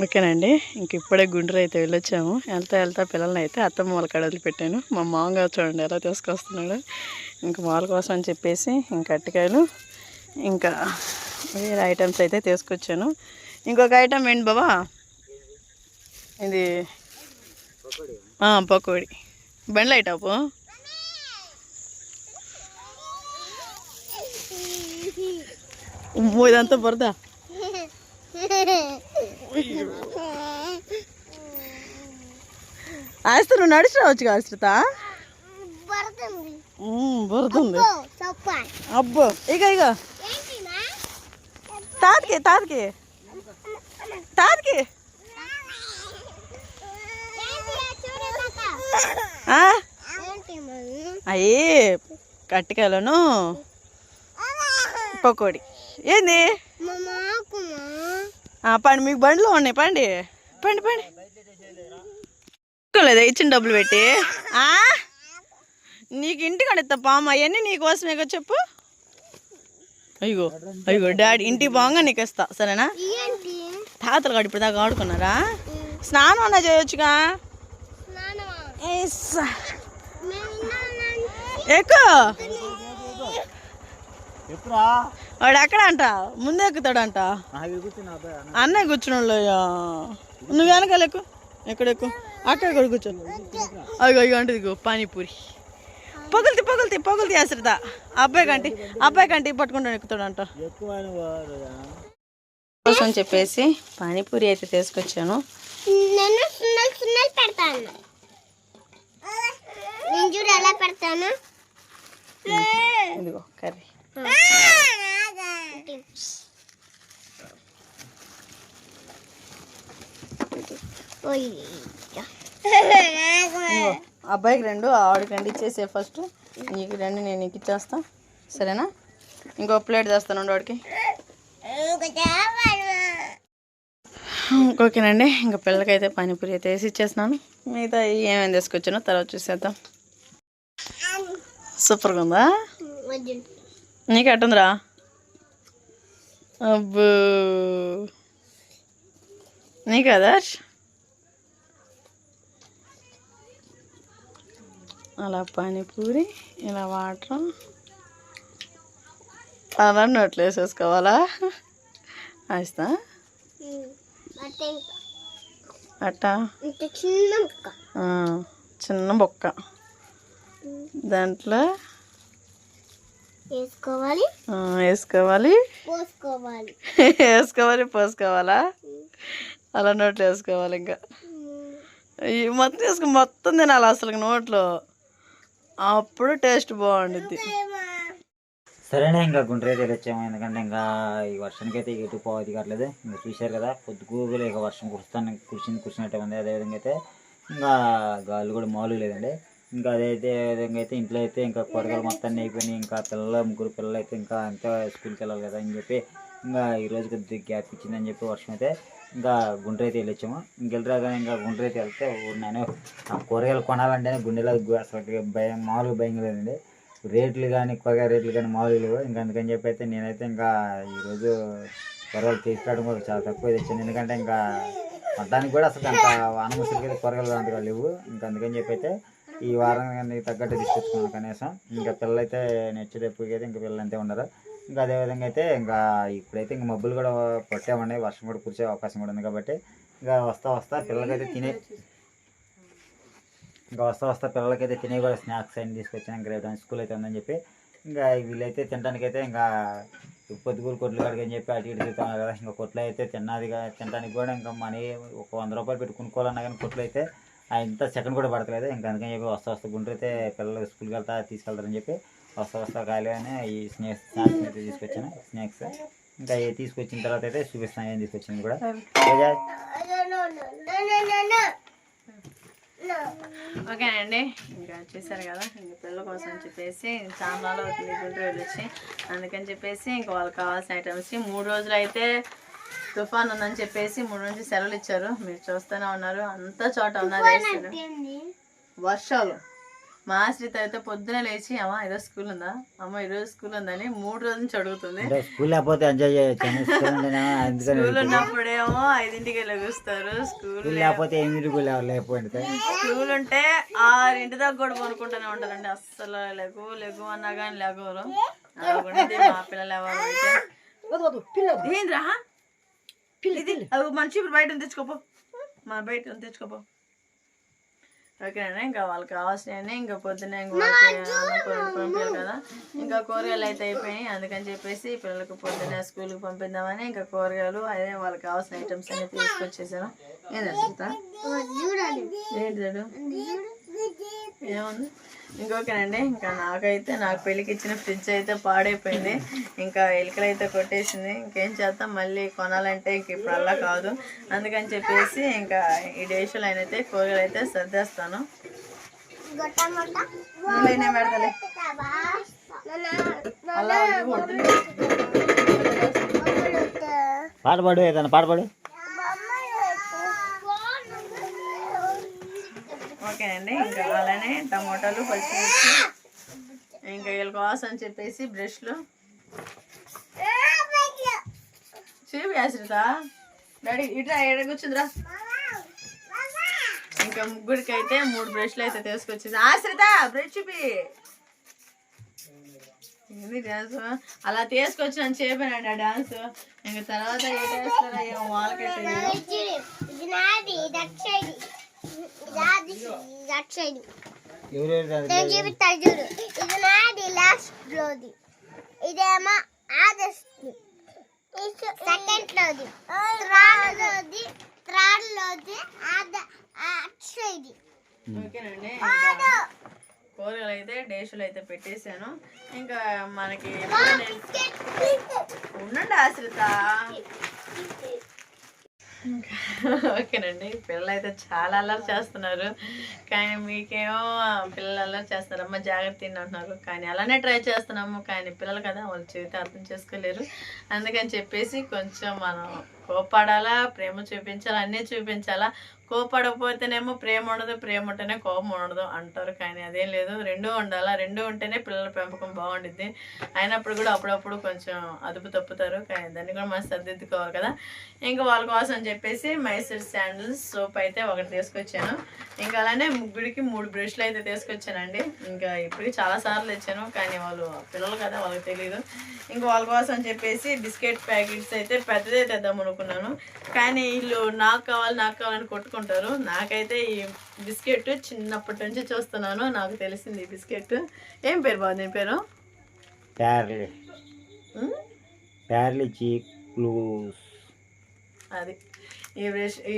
ఓకేనండి. ఇంక ఇప్పుడే గుండ్రు అయితే వెళ్ళొచ్చాము. వెళ్తా వెళ్తా పిల్లల్ని అయితే అత్తమ్మ వాళ్ళ కడలు వదిలిపెట్టాను. మా మామగారు చూడండి ఎలా తీసుకొస్తున్నాడు. ఇంకా వాళ్ళ కోసం అని చెప్పేసి ఇంకా అట్టికాయలు ఇంకా వేరే ఐటమ్స్ అయితే తీసుకొచ్చాను. ఇంకొక ఐటమ్ ఏంటి బాబా ఇది పకోడి పకోడీ. బండ్లు ఐటాపు ఇదంతా బురద. ఆస్తి నువ్వు నడిచి రావచ్చు ఆశ్రిత పడుతుంది బురద ఉంది చెప్ప. అబ్బో ఇక ఇక తాతకి తాతకి. తాతకి. అయ్యి కట్టికాయలను పకోడీ. ఏంది? పండి మీకు బండిలో ఉన్నాయి పండి. పండి పండి. లేదా ఇచ్చిన డబ్బులు పెట్టి? నీకు ఇంటికి అడుగుతా పామ అవన్నీ నీకోసమే కదా చెప్పు. అయ్యో అయ్యో డాడీ ఇంటికి బాగా నీకు ఇస్తా సరేనా? తాతలు కాడు ఇప్పుడు దాకా ఆడుకున్నారా? స్నానం అన్నా చేయొచ్చుగా? నానమా వాడు ఎక్కడ అంట ముందే ఎక్కుతాడంట? అన్నయ్య కూర్చున్నాడు నువ్వు వెనకాల ఎక్కు. ఎక్కడ ఎక్కు? అక్కడ ఇక్కడ కూర్చో అయ్యో అయ్యో అంటే ఇదిగో పానీపూరి. పొగలుతి పొగలుతి పొగలుతి ఆశ్రిత అబ్బాయి కంటి అబ్బాయి కంటి పట్టుకుంటాను ఎక్కుతాడంట. కోసం చెప్పేసి పానీపూరి అయితే తీసుకొచ్చాను. నేను సున్నలు సున్నలు పెడతాను. నేను చూడు ఎలా పెడతాను. ఇదిగో కర్రీ. అబ్బాయికి రెండు ఆవిడకి రెండు ఇచ్చేసే ఫస్ట్ నీకు రెండు నేను నీకు ఇచ్చేస్తా. సరేనా? ఇంకో ప్లేట్ చేస్తాను వాడికి ఓకేనండి ఇంకా పిల్లకైతే పానీపూరి అయితే వేసి ఇచ్చేస్తున్నాను. మిగతా ఏమేమి తీసుకొచ్చానో తర్వాత చూసేద్దాం. సూపర్గా ఉందా? నీకు ఎట్టుందిరా అబ్బో. నీకు ఆదర్శ్ అలా పానీపూరి ఇలా వాటర్. అలా నోట్లు వేసేసుకోవాలా? ఆస్తా అట్టా? చిన్న బొక్క. దాంట్లో వేసుకోవాలి. వేసుకోవాలి. పోసుకోవాలి. వేసుకోవాలి పోసుకోవాలా? అలా నోట్లు వేసుకోవాలి ఇంకా. ఈ మొత్తం వేసుకుని మొత్తం తినాలి అసలు నోట్లో. అప్పుడు టేస్ట్ బాగుండుద్ది. సరేనే ఇంకా గుండ్రైతే వచ్చాము. ఎందుకంటే ఇంకా ఈ వర్షానికి అయితే ఎటు పోవద్దు కావట్లేదు. ఇంకా చూశారు కదా పొద్దు గూగులు ఇక వర్షం కురుస్తాను కురిసింది కురిసినట్టే ఉంది. అదేవిధంగా అయితే ఇంకా గాలి కూడా మామూలు లేదండి. ఇంకా అదైతే విధంగా అయితే ఇంట్లో అయితే ఇంకా కూరగాయలు మొత్తాన్ని అయిపోయినాయి. ఇంకా పిల్లలు ముగ్గురు పిల్లలు అయితే ఇంకా అంతా స్కూల్కి వెళ్ళాలి కదా అని చెప్పి ఇంకా ఈ రోజు కొద్దిగా గ్యాప్ ఇచ్చిందని చెప్పి వర్షం అయితే ఇంకా గుండ్రు అయితే వెళ్ళొచ్చాము. ఇంకెళ్ళరాగానే ఇంకా గుండ్రు అయితే వెళ్తే నేను ఆ కూరగాయలు కొనాలంటే గుండెలో అసలు భయం మామూలుగా భయం లేదండి. రేట్లు కానీ కూరగాయ రేట్లు కానీ మామూలు లేవు. ఇంకా అందుకని చెప్పి అయితే నేనైతే ఇంకా ఈరోజు కూరగాయలు తీసుకురావడం కూడా చాలా తక్కువ తెచ్చాను. ఎందుకంటే ఇంకా కొనడానికి కూడా అసలు అంత అనుమతులకి అయితే కూరగాయలు అంతగా లేవు. ఇంకా అందుకని చెప్పి అయితే ఈ వారం నీకు తగ్గట్టు తీసుకొచ్చుకున్నాను కనీసం. ఇంకా పిల్లలైతే అయితే నెచ్చేటప్పటికి అయితే ఇంకా పిల్లలు అంతే ఉండరు. ఇంకా అదేవిధంగా అయితే ఇంకా ఇప్పుడైతే ఇంకా మబ్బులు కూడా పట్టే ఉన్నాయి వర్షం కూడా కురిసే అవకాశం కూడా ఉంది కాబట్టి ఇంకా వస్తా వస్తా పిల్లలకైతే తినే ఇంకా వస్తా వస్తా పిల్లలకైతే తినే కూడా స్నాక్స్ అన్ని తీసుకొచ్చాను. ఇంకా రేపు స్కూల్ అయితే ఉందని చెప్పి ఇంకా వీళ్ళైతే తినడానికి అయితే ఇంకా పొద్దుగూరు కొట్లు కాడికి అని చెప్పి అటు ఇటు తిరుగుతున్నారు కదా. ఇంకా కొట్లు అయితే తిన్నది తినడానికి కూడా ఇంకా మనీ ఒక వంద రూపాయలు పెట్టి కొనుక్కోవాలన్నా కానీ కొట్లు అయితే ఇంత సెకండ్ కూడా పడతలేదు. ఇంకా అందుకని చెప్పి వస్తా వస్తా గుంటూరు అయితే పిల్లలు స్కూల్కి వెళ్తా తీసుకెళ్తారని చెప్పి వస్తా వస్తా ఖాళీగానే ఈ స్నాక్స్ స్నాక్స్ అయితే తీసుకొచ్చాను. స్నాక్స్. ఇంకా ఇవి తీసుకొచ్చిన తర్వాత అయితే చూపిస్తాను ఏం తీసుకొచ్చింది కూడా. ఓకేనండి ఇంకా చూసారు కదా. ఇంక పిల్లల కోసం చెప్పేసి చాలా అవుతుంది గుంటూరు వచ్చి. అందుకని చెప్పేసి ఇంకా వాళ్ళకి కావాల్సిన ఐటమ్స్ మూడు రోజులు అయితే తుఫాన్ ఉందని చెప్పేసి మూడు రోజులు సెలవులు ఇచ్చారు. మీరు చూస్తూనే ఉన్నారు. అంత చోట ఉన్నది. వర్షాలు. మా ఆశ్రిత అయితే పొద్దున లేచి అమ్మ ఈరోజు స్కూల్ ఉందా? అమ్మ ఈరోజు స్కూల్ ఉందని మూడు రోజుల నుంచి అడుగుతుంది. స్కూల్ లేకపోతే ఎంజాయ్ చేయొచ్చు? అని స్కూల్ ఉన్నప్పుడేమో ఐదింటికి లెగుస్తారు స్కూల్ స్కూల్ లేకపోతే ఎనిమిది కూడా లేకపోతే స్కూల్ ఉంటే ఆరింటి దాకా కూడా కొనుక్కుంటూనే ఉంటారండి అస్సలు లెగు లెగు అన్నా కానీ లెగవరు. మా పిల్లలు ఎవరు ఏంద్రా? ఇది అవి మంచి ఇప్పుడు బయట తెచ్చుకోపో. మా బయట ఉంది, తెచ్చుకోపో. ఓకేనా ఇంకా వాళ్ళకి కావాల్సినవి ఇంకా పంపించాలి కదా. ఇంకా కూరగాయలు అయితే అయిపోయినాయి. అందుకని చెప్పేసి పిల్లలకు పొద్దున్నే స్కూల్కి పంపిద్దామని ఇంకా కూరగాయలు అదే వాళ్ళకి కావాల్సిన ఐటమ్స్ అన్ని తీసుకొచ్చేసాను. సీత చూడండి ఏంటి చూడు. ఏముంది? ఇంకొకనండి ఇంకా నాకైతే నాకు పెళ్ళికి ఇచ్చిన ఫ్రిడ్జ్ అయితే పాడైపోయింది. ఇంకా ఎలుకలు అయితే కొట్టేసింది. ఇంకేం చేద్దాం? మళ్ళీ కొనాలంటే ఇంక ఇప్పుడు అలా కాదు. అందుకని చెప్పేసి ఇంకా ఈ డేషులు అయితే కూరగాయలు అయితే సర్దేస్తాను. గొట్ట పెడతలే. అలా పాట పాడు ఏదైనా పాట పాడు. ఓకేనండి ఇంకా అలానే టమోటాలు పచ్చిమిర్చి ఇంకా వీళ్ళ కోసం అని చెప్పేసి బ్రష్లు. చూపి ఆశ్రిత డాడీ ఇట్రా ఎడ కూర్చుందిరా? ఇంకా ముగ్గురికి అయితే మూడు బ్రష్లు అయితే తీసుకొచ్చింది. ఆశ్రిత బ్రష్ చూపి. ఏంది డాన్స్ అలా తీసుకొచ్చి చెప్పానండి ఆ డాన్స్ ఇంకా తర్వాత ఏ డాన్స్ వాళ్ళకైతే నేను చూపిస్తా చూడు. ఇది నాది లాస్ట్ లోది ఇదేమో ఆగస్ట్. సెకండ్ లోది థర్డ్ థర్డ్ కూరగాయలు అయితే డేషులు అయితే పెట్టేశాను. ఇంకా మనకి ఉండండి ఆశ్రిత. ఓకేనండి పిల్లలు అయితే చాలా అల్లరి చేస్తున్నారు. కానీ మీకేమో పిల్లలు అల్లరి చేస్తారు అమ్మ జాగ్రత్త తిని అంటున్నారు. కానీ అలానే ట్రై చేస్తున్నాము. కానీ పిల్లలు కదా వాళ్ళు చేతి అర్థం చేసుకోలేరు. అందుకని చెప్పేసి కొంచెం మనం కోపడాలా ప్రేమ చూపించాలా అన్నీ చూపించాలా. కోపడకపోతేనేమో ప్రేమ ఉండదు ప్రేమ ఉంటేనే కోపం ఉండదు అంటారు కానీ అదేం లేదు. రెండూ ఉండాలా రెండూ ఉంటేనే పిల్లల పెంపకం బాగుండిద్ది. అయినప్పుడు కూడా అప్పుడప్పుడు కొంచెం అదుపు తప్పుతారు కానీ దాన్ని కూడా మనం సర్దిద్దుకోవాలి కదా. ఇంకా వాళ్ళ కోసం అని చెప్పేసి మైసూర్ శాండిల్స్ సోప్ అయితే ఒకటి తీసుకొచ్చాను. ఇంకా అలానే ముగ్గురికి మూడు బ్రష్లు అయితే తీసుకొచ్చానండి. ఇంకా ఇప్పటికి చాలా సార్లు తెచ్చాను కానీ వాళ్ళు పిల్లలు కదా వాళ్ళకి తెలియదు ఇంకా వాళ్ళ కోసం అని చెప్పేసి బిస్కెట్ ప్యాకెట్స్ అయితే పెద్దదే తెద్దాము అనుకున్నాను కానీ వీళ్ళు నాకు కావాలి నాకు కావాలని కొట్టుకుంటారు. నాకైతే ఈ బిస్కెట్ చిన్నప్పటి నుంచి చూస్తున్నాను. నాకు తెలిసింది ఈ బిస్కెట్. ఏం పేరు బాబు దీని పేరు? అది. ఈ బ్రష్ ఈ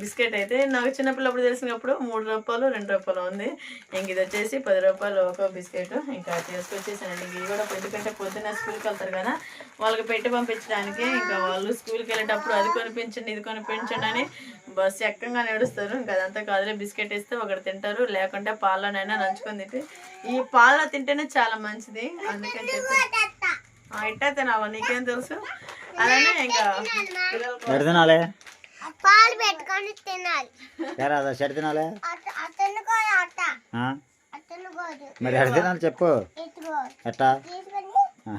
బిస్కెట్ అయితే నాకు చిన్నపిల్లప్పుడు తెలిసినప్పుడు మూడు రూపాయలు రెండు రూపాయలు ఉంది. ఇంక ఇది వచ్చేసి పది రూపాయలు ఒక బిస్కెట్. ఇంకా తీసుకొచ్చేసానండి. ఇది కూడా ఎందుకంటే పొద్దున్న స్కూల్కి వెళ్తారు కదా వాళ్ళకి పెట్టి పంపించడానికి ఇంకా వాళ్ళు స్కూల్కి వెళ్ళేటప్పుడు అది కొనిపించండి ఇది కొనిపించండి అని బస్సు ఎక్కంగా నడుస్తారు. ఇంకా అదంతా కాదులే బిస్కెట్ ఇస్తే ఒకటి తింటారు. లేకుంటే పాలనైనా నంచుకొని తింటే ఈ పాలలో తింటేనే చాలా మంచిది. అందుకని చెప్పి ఆ, ఇట్టా నీకేం తెలుసు? అలానే ఇంకా పిల్లల పాలు పెట్టుకొని తినాలి. సరే అదా షెడ్ తినాలే? మరి ఎడ తినాలి చెప్పు. ఎట్టా? తీసుకొని ఆ.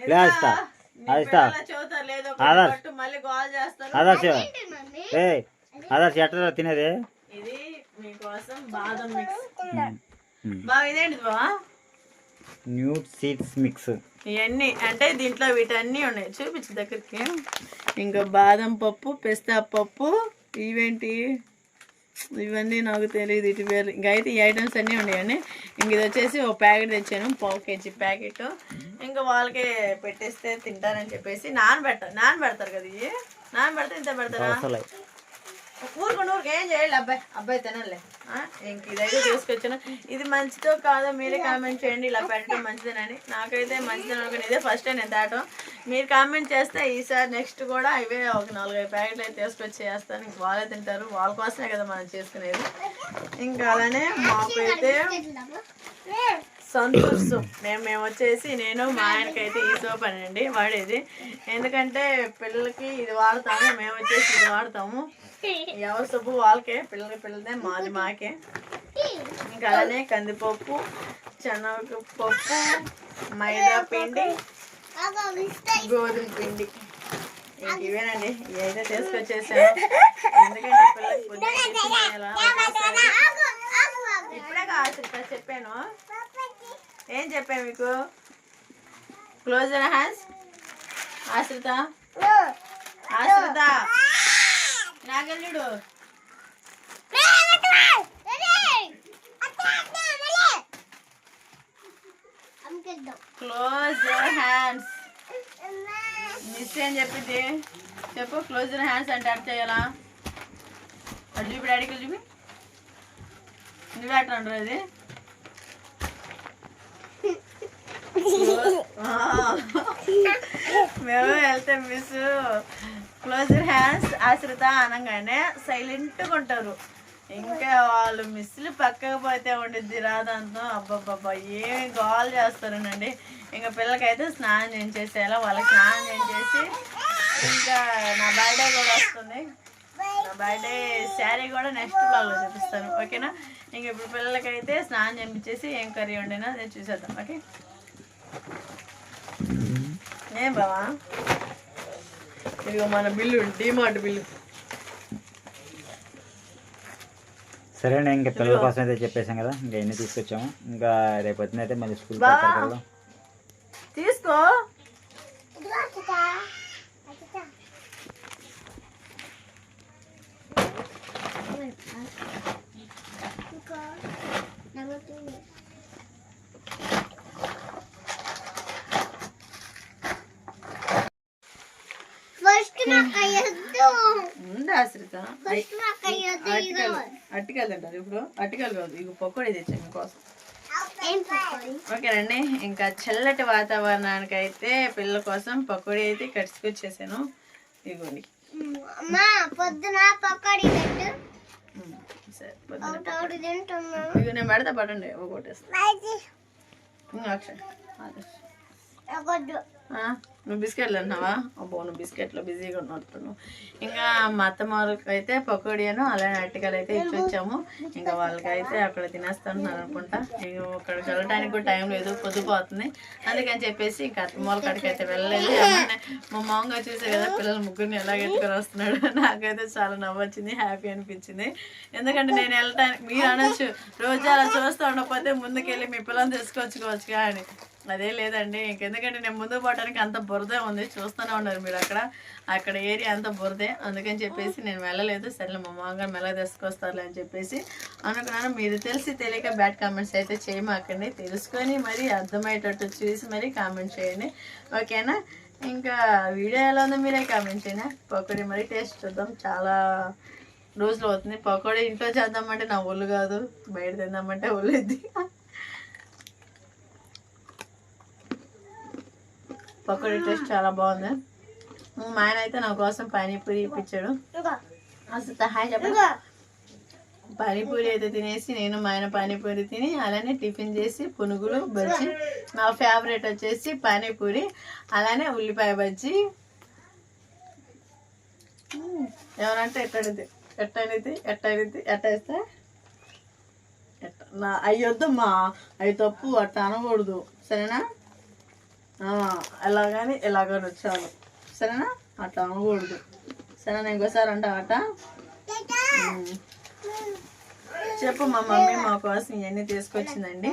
లే ఇస్తా అది ఇస్తా పిల్లలు చెబుతారు లేదో ఆదర్శ్. ఏ ఆదర్శ్ ఎట్టరా తినేది? ఇది మీకోసం బాదం మిక్స్. బాగా ఇదేంటి బావా? Nut seeds mix. ఇవన్నీ అంటే దీంట్లో వీటన్నీ ఉన్నాయి. చూపించు దగ్గరికి. ఇంకా బాదం పప్పు పిస్తా పప్పు ఇవేంటి? ఇవన్నీ నాకు తెలియదు ఇటు పేరు ఇంకా అయితే ఈ ఐటమ్స్ అన్నీ ఉన్నాయండి. ఇంక ఇది వచ్చేసి ఒక ప్యాకెట్ తెచ్చాను పావు కేజీ ప్యాకెట్. ఇంకా వాళ్ళకే పెట్టేస్తే తింటారని చెప్పేసి నానబెడతారు నానబెడతారు కదా ఇవి? నానబెడితే ఇంత పెడతారా? ఊరుకొని ఊరికి ఏం చేయాలి? అబ్బాయి అబ్బాయి తినలే. ఇంక ఇదైతే తీసుకొచ్చాను. ఇది మంచిదో కాదో మీరే కామెంట్ చేయండి. ఇలా పెట్టడం మంచిదేనని. నాకైతే మంచిదని అనుకుని ఇదే ఫస్ట్ టైం నేను తేటం. మీరు కామెంట్ చేస్తే ఈసారి నెక్స్ట్ కూడా ఇవే ఒక నాలుగైదు ప్యాకెట్లు అయితే తీసుకొచ్చి చేస్తాను ఇంక వాళ్ళే తింటారు. వాళ్ళ కోసమే కదా మనం చేసుకునేది. ఇంకా అలానే మాకు అయితే సంతూర్ సోప్ మేము మేము వచ్చేసి నేను మా ఆయనకైతే ఈ సోప్ అనండి వాడేది. ఎందుకంటే పిల్లలకి ఇది వాడతాము మేము వచ్చేసి ఇది వాడతాము. ఎవరి సబ్బు వాళ్ళకే పిల్లలకి పిల్లదే మాది మాకే. ఇంకా అలానే కందిపప్పు శనగపప్పు మైదా పిండి గోధుమ పిండి. ఇవేనండి ఇవైతే తీసుకొచ్చేసాను. ఎందుకంటే పిల్లలకి ఇప్పుడే కావాల్సి చెప్పాను. ఏం చెప్పాను మీకు? Close your hands Ashritha. Ashritha. నాగల్లుడు క్లోజ్ యువర్ హ్యాండ్స్ మిస్ ఏం చెప్పింది? చెప్పు క్లోజ్ యువర్ హ్యాండ్స్ అంటే అట్ చేయాలా? అటు చూపి డాడీకి చూపి. నువ్వే అట్లా ఉండరు అది మేము వెళ్తే మిస్ క్లోజ్ హ్యాండ్స్ ఆశ్రిత అనగానే సైలెంట్గా ఉంటారు. ఇంకా వాళ్ళు మిస్లు పక్కకు పోతే ఉండిద్ది రాదంతం అబ్బబ్బబ్బా ఏమి గోల్ చేస్తారనండి. ఇంకా పిల్లకైతే స్నానం చేయించేసేలా వాళ్ళకి స్నానం చేయించేసి ఇంకా నా బర్త్డే కూడా వస్తుంది. నా బర్త్డే శారీ కూడా నెక్స్ట్ బ్లాగ్లో చూపిస్తాను. ఓకేనా ఇంక ఇప్పుడు పిల్లలకైతే స్నానం చేయించేసి ఏం కర్రీ వండినా నేను చూసేద్దాం. ఓకే ఏం బావా? ఇదిగో మన బిల్లు డిమార్ట్ బిల్లు. సరేనా ఇంకా పిల్లల కోసం అయితే చెప్పేసాం కదా ఇంకా ఎన్ని తీసుకొచ్చాము. ఇంకా రేపు వచ్చిన అయితే మళ్ళీ స్కూల్. కదా. తీసుకో. ఫస్ట్ నాకు అయ్యొద్దు ఉంది ఆశ్రిత అట్టికలు తింటారు. ఇప్పుడు అట్టికలు కాదు ఇక పకోడీ తెచ్చాను మీకోసం. ఓకేనండి ఇంకా చల్లటి వాతావరణానికి అయితే పిల్లల కోసం పకోడీ అయితే కట్టుకొచ్చేసాను. ఇదిగోండి అమ్మా పొద్దున పకోడీ పెట్టు. ఉమ్, సరే నేను పెడతా పడండి. ఒకటి. నువ్వు బిస్కెట్లు అన్నావా అబ్బో నువ్వు బిస్కెట్లో బిజీగా ఉన్నట్టున్నావు. ఇంకా మా అత్తమ్మ వాళ్ళకి అయితే పకోడియాను అలానే అట్టికలు అయితే ఇచ్చి వచ్చాము ఇంకా వాళ్ళకైతే అక్కడ తినేస్తున్నారు అనుకుంటా. ఇంక అక్కడికి వెళ్ళడానికి కూడా టైం లేదు పొద్దుపోతుంది. అందుకని చెప్పేసి ఇంకా అత్తమ్మ వాళ్ళ కాడికి అయితే వెళ్ళలేదు మా మామగా చూసే కదా పిల్లలు ముగ్గురిని ఎలా ఎత్తుకొని వస్తున్నాడు. నాకైతే చాలా నవ్వొచ్చింది హ్యాపీ అనిపించింది. ఎందుకంటే నేను వెళ్ళటానికి మీరు అనొచ్చు రోజు అలా చూస్తూ ఉండకపోతే ముందుకెళ్ళి మీ పిల్లల్ని తీసుకొచ్చుకోవచ్చుగా అని. అదే లేదండి ఇంకెందుకంటే నేను ముందు పోవడానికి అంత బురదే ఉంది. చూస్తూనే ఉన్నారు మీరు అక్కడ. అక్కడ ఏరియా అంత బురదే. అందుకని చెప్పేసి నేను వెళ్ళలేదు. సరే మా మామగారు మెల్ల తీసుకొస్తారులే అని చెప్పేసి అనుకున్నాను. మీరు తెలిసి తెలియక బ్యాడ్ కామెంట్స్ అయితే చేయమాకండి. తెలుసుకొని మరి అర్థమయ్యేటట్టు చూసి మరి కామెంట్ చేయండి. ఓకేనా? ఇంకా వీడియో ఎలా ఉందో మీరే కామెంట్ చేయండి. పకోడీ మరి టేస్ట్ చూద్దాం. చాలా రోజులు అవుతుంది. పకోడీ ఇంట్లో చేద్దామంటే నా ఒళ్ళు కాదు. బయట తిందామంటే ఒళ్ళు పకోడీ టేస్ట్ చాలా బాగుంది. మా ఆయన అయితే నా కోసం పానీపూరి ఇప్పించాడు. అసలు హాయ్ చెప్పండి. పానీపూరి అయితే తినేసి నేను మా ఆయన పానీపూరి తిని అలానే టిఫిన్ చేసి పునుగులు బజ్జి నా ఫేవరెట్ వచ్చేసి పానీపూరి అలానే ఉల్లిపాయ బజ్జి. ఎవరంటే ఎట్టడిది ఎట్టనిది ఎట్టనిది ఎట్టేస్తే ఎట్ట నా అయ్యొద్దమ్మా అవి తప్పు అట్ట అనకూడదు. సరేనా? ఎలాగని ఎలాగని వచ్చాను సరేనా? అట్లా అనకూడదు. సరేనా? ఇంకోసారి అంట మ్మ్. చెప్పు మా మమ్మీ మా కోసం ఇవన్నీ తీసుకొచ్చిందండి.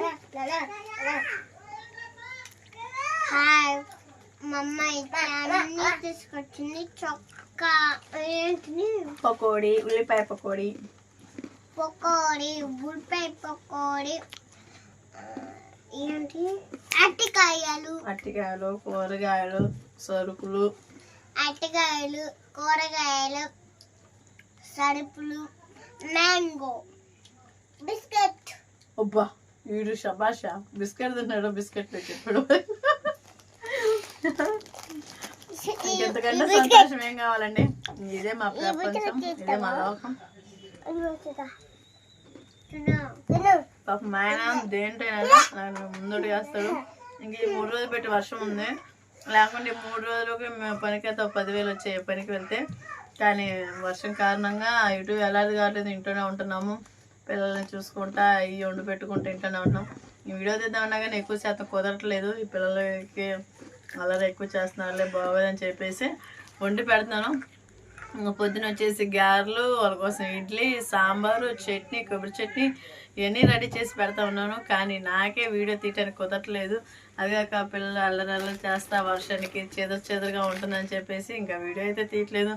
తీసుకొచ్చింది. చొక్కా పకోడీ ఉల్లిపాయ పకోడీ. పకోడీ ఉల్లిపాయ పకోడీ. ఏంటి? అరటికాయలు. అట్టికాయలు కూరగాయలు సరుకులు. అరటికాయలు కూరగాయలు సరుపులు మ్యాంగో బిస్కెట్. అబ్బా వీడు షబాషా బిస్కెట్ తిన్నాడు బిస్కెట్ చెప్పాడు ఇంకెంతకంటే సంతోషం ఏం కావాలండి? ఇదే మా ప్రపంచం ఇదే మా లోకం. పాప మా ఆయన దేంటైనా నన్ను ముందుకు చేస్తాడు. ఇంక ఈ మూడు రోజులు పెట్టి వర్షం ఉంది. లేకుంటే మూడు రోజులకి మేము పనికైతే ఒక పదివేలు వచ్చాయి పనికి వెళ్తే. కానీ వర్షం కారణంగా ఇటు వెళ్ళాలి కావట్లేదు. ఇంట్లోనే ఉంటున్నాము. పిల్లల్ని చూసుకుంటా ఇవి వండి పెట్టుకుంటూ ఇంట్లోనే ఉన్నాం. ఈ వీడియో తీద్దామన్నా కానీ ఎక్కువ శాతం కుదరట్లేదు. ఈ పిల్లలకి అల్లరి ఎక్కువ చేస్తున్నారులే బాగోదని చెప్పేసి వండి పెడుతున్నాను. ఇంకా పొద్దున వచ్చేసి గారెలు వాళ్ళ కోసం ఇడ్లీ సాంబారు చట్నీ కొబ్బరి చట్నీ ఇవన్నీ రెడీ చేసి పెడతా ఉన్నాను. కానీ నాకే వీడియో తీయటానికి కుదరట్లేదు. అదిగాక పిల్లలు అల్లరి అల్లరి చేస్తా వర్షానికి చెదరు చెదరుగా ఉంటుందని చెప్పేసి ఇంకా వీడియో అయితే తీయట్లేదు.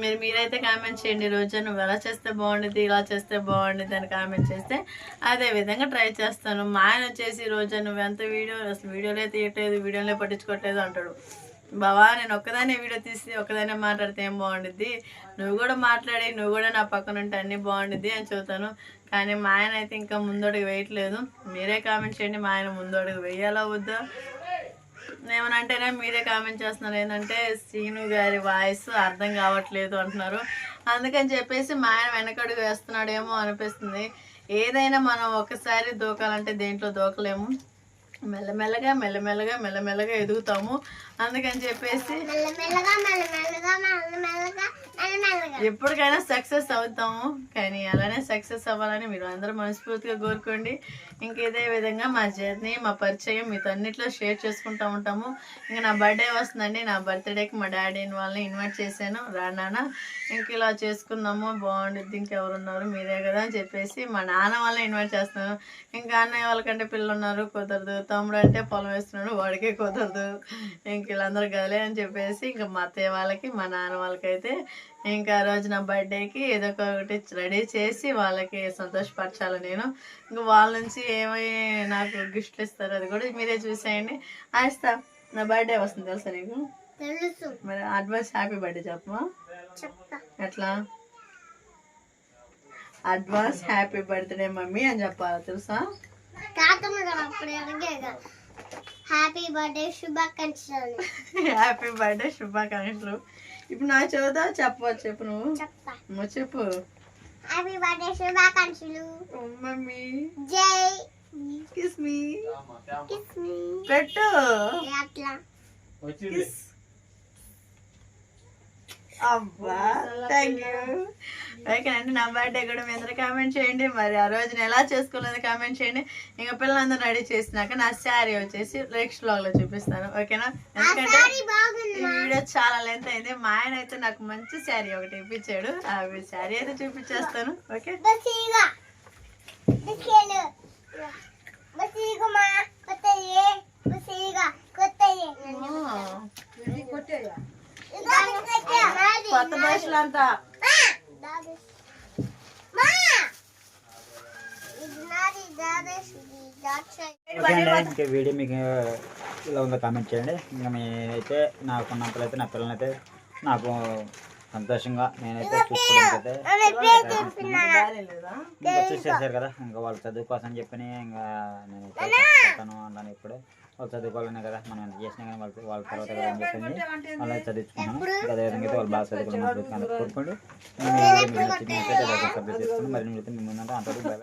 మీరు మీరైతే కామెంట్ చేయండి. రోజు నువ్వు ఎలా చేస్తే బాగుండేది ఇలా చేస్తే బాగుండేది అని కామెంట్ చేస్తే అదే విధంగా ట్రై చేస్తాను. మా ఆయన వచ్చేసి రోజు నువ్వు ఎంత వీడియో అసలు వీడియోలే తీయట్లేదు వీడియోలే పట్టించుకోవట్లేదు అంటాడు. బావా నేను ఒక్కదానే వీడియో తీసి ఒక్కదానే మాట్లాడితే ఏం బాగుండిద్ది? నువ్వు కూడా మాట్లాడి నువ్వు కూడా నా పక్కన ఉంటే అన్నీ బాగుండిద్ది అని చెబుతాను. కానీ మా ఆయన అయితే ఇంకా ముందడుగు వేయట్లేదు. మీరే కామెంట్ చేయండి మా ఆయన ముందడుగు వేయాలా వద్దా? ఏమనంటేనే మీరే కామెంట్ చేస్తున్నారు. ఏంటంటే శ్రీను గారి వాయిస్ అర్థం కావట్లేదు అంటున్నారు. అందుకని చెప్పేసి మా ఆయన వెనకడుగు వేస్తున్నాడేమో అనిపిస్తుంది. ఏదైనా మనం ఒకసారి దూకాలంటే దేంట్లో దూకలేము? మెల్లమెల్లగా మెల్లమెల్లగా మెల్లమెల్లగా ఎదుగుతాము. అందుకని చెప్పేసి ఎప్పటికైనా సక్సెస్ అవుతాము. కానీ అలానే సక్సెస్ అవ్వాలని మీరు అందరూ మనస్ఫూర్తిగా కోరుకోండి. ఇంక ఇదే విధంగా మా జర్నీ మా పరిచయం మీతో అన్నిట్లో షేర్ చేసుకుంటూ ఉంటాము. ఇంకా నా బర్త్డే వస్తుందండి. నా బర్త్డేకి మా డాడీ వాళ్ళని ఇన్వైట్ చేశాను. రా నాన్న. ఇంక ఇలా చేసుకుందాము. బాగుండిద్ది. ఇంకెవరున్నారు? మీరే కదా అని చెప్పేసి మా నాన్న వాళ్ళని ఇన్వైట్ చేస్తున్నాను. ఇంకా అన్నయ్య వాళ్ళకంటే పిల్లలు ఉన్నారు కుదరదు. తమ్ముడు అంటే పొలం వేస్తున్నాడు. వాడికే కుదరదు. ఇంక వీళ్ళందరూ గదిలే అని చెప్పేసి ఇంకా మా అత్తయ్య వాళ్ళకి మా నాన్న వాళ్ళకైతే ఇంకా రోజు నా బర్త్డేకి ఏదో ఒకటి రెడీ చేసి వాళ్ళకి సంతోషపరచాలి నేను. ఇంకా వాళ్ళ నుంచి ఏమై నాకు గిఫ్ట్లు ఇస్తారు అది కూడా మీరే చూసేయండి. ఆ ఇస్తా నా బర్త్డే వస్తుంది తెలుసా నీకు? తెలుసు. మరి అడ్వాన్స్ హ్యాపీ బర్త్డే చెప్పమా? ఎట్లా? అడ్వాన్స్ హ్యాపీ బర్త్డే మమ్మీ అని చెప్పాలి తెలుసా? హ్యాపీ బర్త్డే శుభాకాంక్షలు హ్యాపీ బర్త్డే శుభాకాంక్షలు ఇప్పుడు నా చదువుతా చెప్పవచ్చు చెప్పు నువ్వు? చెప్తా నువ్వు చెప్పు. హ్యాపీ బర్త్డే శుభాకాంక్షలు మమ్మీ. జై. కిస్ మీ కిస్ మీ పెట్టు. అట్లా. అబ్బా థ్యాంక్ యూ ఓకే అండి నా బర్త్డే కూడా మీ అందరూ కామెంట్ చేయండి. మరి ఆ రోజు నేను ఎలా చేసుకోలేదు కామెంట్ చేయండి. ఇంకా పిల్లలందరూ రెడీ చేసినాక నా శారీ వచ్చేసి నెక్స్ట్లో చూపిస్తాను. ఓకేనా ఎందుకంటే బాగుంది ఈ వీడియో చాలా లెంత్ అయింది. మా ఆయన అయితే నాకు మంచి శారీ ఒకటి ఇప్పించాడు. ఆ శారీ అయితే చూపించేస్తాను. ఓకే బసీగా బసీలు బసీగా కొత్త భాషలు అంతా ఇంకా వీడియో మీకు ఇలా ఉందో కామెంట్ చేయండి. ఇంకా నేనైతే నాకున్నంతలో అయితే నా పిల్లలైతే అయితే నాకు సంతోషంగా నేనైతే చూసుకోవడానికి ఇంకా చూసేసారు కదా ఇంకా వాళ్ళ చదువు కోసం చెప్పని ఇంకా నేనైతే కష్టపడతాను అన్నాను ఇప్పుడు. వాళ్ళు చదువుకోవాలనే కదా మనం ఎంత చేసినా కానీ వాళ్ళకి వాళ్ళ తర్వాత కదా అని చెప్పింది వాళ్ళని చదివించుకున్నాను అదేవిధంగా అయితే వాళ్ళు బాగా చదువుకుని కోరుకోండి సబ్స్క్రైబ్ చేసుకోండి మరి నేను మీ ముందంటే అంతవరకు bye.